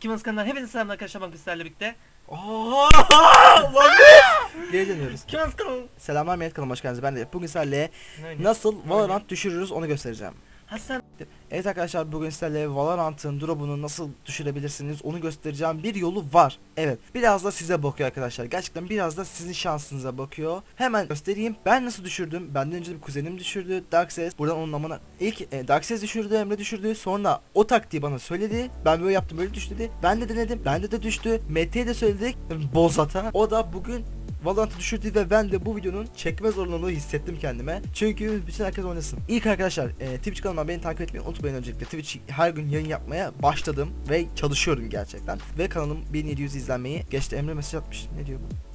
Kimaz kanalından hepinize selamlar arkadaşlar ben sizlerle birlikte. Oha! Geri dönüyoruz. Kimaz kanal. Selamlar Mehmet kanalıma hoş geldiniz. Ben de bugün sizlerle Ne oynuyor? nasıl Valorant düşürürüz onu göstereceğim. Ha sen Evet arkadaşlar bugün sizlerle Valorant'ın drop'unu nasıl düşürebilirsiniz onu göstereceğim. Bir yolu var. Evet. Biraz da size bakıyor arkadaşlar. Gerçekten biraz da sizin şansınıza bakıyor. Hemen göstereyim. Ben nasıl düşürdüm? Benden önce bir kuzenim düşürdü. Darkseid. Buradan onun namına ilk e, Darkseid düşürdü, Emre düşürdü. Sonra o taktiği bana söyledi. Ben böyle yaptım böyle düştü dedi. Ben de denedim. Bende de düştü. Mete'ye de söyledik. Bozat'a. O da bugün Valorant'ı düşürdü ve ben de bu videonun çekme zorunluluğu hissettim kendime. Çünkü bütün herkes oynasın. İlk arkadaşlar e, Twitch kanalımdan beni takip etmeyi unutmayın öncelikle. Twitch her gün yayın yapmaya başladım ve çalışıyorum gerçekten. Ve kanalım 1700 izlenmeyi geçti. Emre mesaj atmış. Ne diyor bu?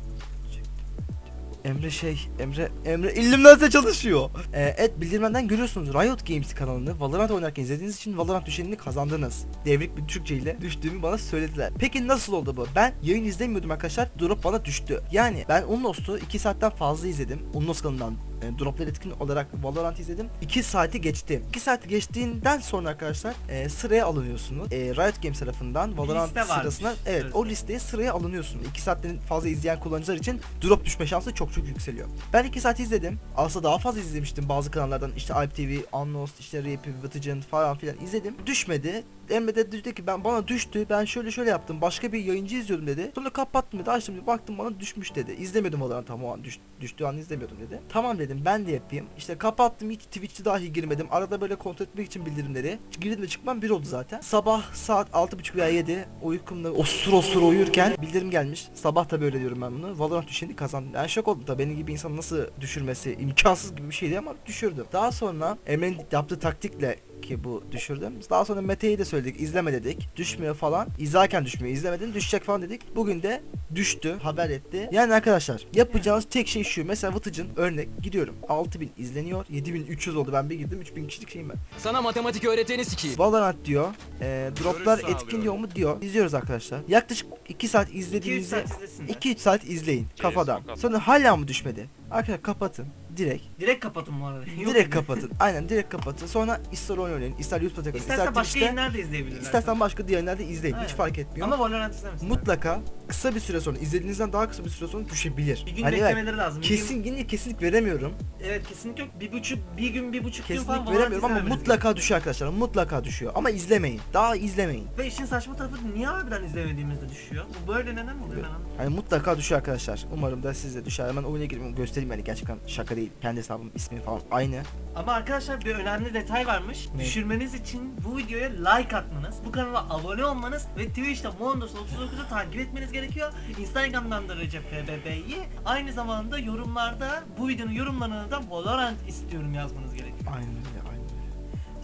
Emre şey, Emre, Emre Illuminati çalışıyor. Ee, evet bildirmeden görüyorsunuz Riot Games kanalını Valorant oynarken izlediğiniz için Valorant düşenini kazandınız. Devrik bir Türkçe ile düştüğümü bana söylediler. Peki nasıl oldu bu? Ben yayın izlemiyordum arkadaşlar. Drop bana düştü. Yani ben Unlost'u 2 saatten fazla izledim. Unlost kanalından e, droplar etkin olarak Valorant izledim. 2 saati geçti. 2 saati geçtiğinden sonra arkadaşlar e, sıraya alınıyorsunuz. E, Riot Games tarafından Valorant sırasına evet o listeye sıraya alınıyorsunuz. 2 saatten fazla izleyen kullanıcılar için drop düşme şansı çok çok yükseliyor. Ben 2 saat izledim. Aslında daha fazla izlemiştim bazı kanallardan. İşte Alp TV, Unlost, işte Rappi, Vıtıcın falan filan izledim. Düşmedi. Emre de dedi ki ben bana düştü. Ben şöyle şöyle yaptım. Başka bir yayıncı izliyordum dedi. Sonra kapattım dedi. Açtım dedi. Baktım bana düşmüş dedi. İzlemedim o zaman tam o an düş, düştüğü an izlemiyordum dedi. Tamam dedim ben de yapayım. İşte kapattım hiç Twitch'te dahi girmedim. Arada böyle kontrol etmek için bildirimleri. Girdim ve çıkmam bir oldu zaten. Sabah saat 6.30 veya 7 uykumda osur osur uyurken bildirim gelmiş. Sabah da böyle diyorum ben bunu. Valorant düşeni kazandım. Yani şok oldum da benim gibi insan nasıl düşürmesi imkansız gibi bir şeydi ama düşürdüm. Daha sonra Emre'nin yaptığı taktikle ki bu düşürdüm. Daha sonra Mete'yi de söyledik izleme dedik. Düşmüyor falan. İzlerken düşmüyor. İzlemedin düşecek falan dedik. Bugün de düştü. Haber etti. Yani arkadaşlar yapacağınız tek şey şu. Mesela Vıtıcın örnek gidiyorum. 6000 izleniyor. 7300 oldu. Ben bir girdim. 3000 kişilik şeyim ben. Sana matematik öğreteni sikeyim. Valorant diyor. E, droplar Görüş etkin diyor mu diyor. İzliyoruz arkadaşlar. Yaklaşık 2 saat 2-3 izlediğinizde saat izlesinler. 2-3 saat izleyin kafadan. Sonra hala mı düşmedi? Arkadaşlar kapatın. Direkt. Direkt kapatın bu arada. Yok direkt kapatın. Aynen direkt kapatın. Sonra ister oyun oynayın, ister YouTube'da takılın, ister İstersen başka Twitch'te, yayınlar da izleyebilirler. istersen başka diğerlerde izleyin. Hiç Aynen. fark etmiyor. Ama Valorant izlemesin. mutlaka kısa bir süre sonra izlediğinizden daha kısa bir süre sonra düşebilir. Bir gün Hani beklemeleri lazım. Bir gün- kesin yine kesinlik veremiyorum. evet kesinlikle yok. Bir buçuk, bir gün, bir buçuk gün falan Kesinlik Valorant veremiyorum ama mutlaka düşüyor arkadaşlar. Mutlaka düşüyor. Ama izlemeyin. Daha izlemeyin. Ve işin saçma tarafı niye harbiden izlemediğimizde düşüyor? Bu böyle neden oluyor ben anlamadım. Hani mutlaka düşüyor arkadaşlar. Umarım da siz de düşer. Hemen oyuna gireyim göstereyim yani gerçekten şaka değil. Kendi hesabım ismi falan aynı. Ama arkadaşlar bir önemli detay varmış. Ne? Düşürmeniz için bu videoya like atmanız, bu kanala abone olmanız ve Twitch'te Mondos 39'u takip etmeniz gerekiyor. Instagram'dan da Recep FBB'yi aynı zamanda yorumlarda bu videonun yorumlarına da Valorant istiyorum yazmanız gerekiyor. Aynen öyle aynen öyle.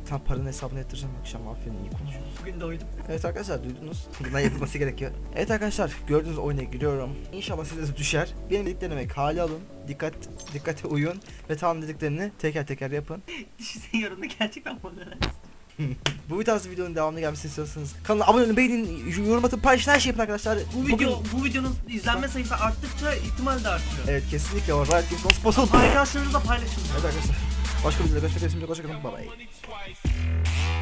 Tam paranın hesabını yatıracağım akşam aferin iyi konuşuyoruz. Bugün de uydum. Evet arkadaşlar duydunuz. Bundan yapılması gerekiyor. Evet arkadaşlar gördüğünüz oyuna giriyorum. İnşallah size de düşer. Benim dediklerime kale alın. Dikkat dikkate uyun ve tam dediklerini teker teker yapın. Düşünsene yorumda gerçekten Valorant. Bu tarz videonun devamını gelmesini istiyorsanız kanala abone olun, beğenin, yorum atın, paylaşın her şey yapın arkadaşlar. Bu Bugün- video bu videonun izlenme sayısı arttıkça ihtimal de artıyor. Evet kesinlikle o Riot Games'ın sponsor. Arkadaşlarınızla paylaşın. Evet arkadaşlar. Gosto de vídeo, gosto de vídeo, gosto de que bye bye.